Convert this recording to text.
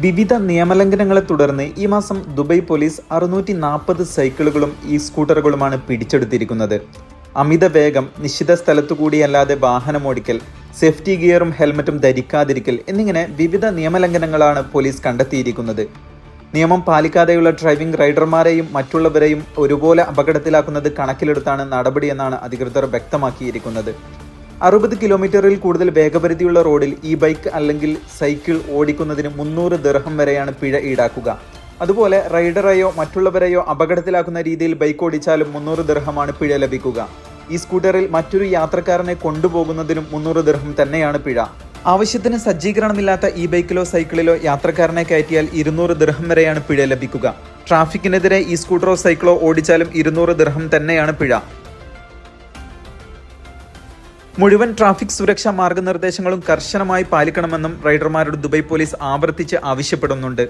വിവിധ നിയമലംഘനങ്ങളെ തുടർന്ന് ഈ മാസം ദുബൈ പോലീസ് അറുന്നൂറ്റി നാൽപ്പത് സൈക്കിളുകളും ഈ സ്കൂട്ടറുകളുമാണ് പിടിച്ചെടുത്തിരിക്കുന്നത്. അമിത വേഗം നിശ്ചിത സ്ഥലത്തുകൂടിയല്ലാതെ വാഹനമോടിക്കൽ സേഫ്റ്റി ഗിയറും ഹെൽമറ്റും ധരിക്കാതിരിക്കൽ എന്നിങ്ങനെ വിവിധ നിയമലംഘനങ്ങളാണ് പോലീസ് കണ്ടെത്തിയിരിക്കുന്നത്. നിയമം പാലിക്കാതെയുള്ള ഡ്രൈവിംഗ് റൈഡർമാരെയും മറ്റുള്ളവരെയും ഒരുപോലെ അപകടത്തിലാക്കുന്നത് കണക്കിലെടുത്താണ് നടപടിയെന്നാണ് അധികൃതർ വ്യക്തമാക്കിയിരിക്കുന്നത്. അറുപത് കിലോമീറ്ററിൽ കൂടുതൽ വേഗപരിധിയുള്ള റോഡിൽ ഈ ബൈക്ക് അല്ലെങ്കിൽ സൈക്കിൾ ഓടിക്കുന്നതിന് മുന്നൂറ് ദർഹം വരെയാണ് പിഴ ഈടാക്കുക. അതുപോലെ റൈഡറെയോ മറ്റുള്ളവരെയോ അപകടത്തിലാക്കുന്ന രീതിയിൽ ബൈക്ക് ഓടിച്ചാലും മുന്നൂറ് ദർഹമാണ് പിഴ ലഭിക്കുക. ഈ സ്കൂട്ടറിൽ മറ്റൊരു യാത്രക്കാരനെ കൊണ്ടുപോകുന്നതിനും മുന്നൂറ് ദർഹം തന്നെയാണ് പിഴ. ആവശ്യത്തിന് സജ്ജീകരണമില്ലാത്ത ഈ ബൈക്കിലോ സൈക്കിളിലോ യാത്രക്കാരനെ കയറ്റിയാൽ ഇരുന്നൂറ് ദർഹം വരെയാണ് പിഴ ലഭിക്കുക. ട്രാഫിക്കിനെതിരെ ഈ സ്കൂട്ടറോ സൈക്കിളോ ഓടിച്ചാലും ഇരുന്നൂറ് ദർഹം തന്നെയാണ് പിഴ. മുഴുവൻ ട്രാഫിക് സുരക്ഷാ മാർഗനിർദ്ദേശങ്ങളും കർശനമായി പാലിക്കണമെന്നും റൈഡർമാരോട് ദുബായ് പോലീസ് ആവർത്തിച്ച് ആവശ്യപ്പെടുന്നുണ്ട്.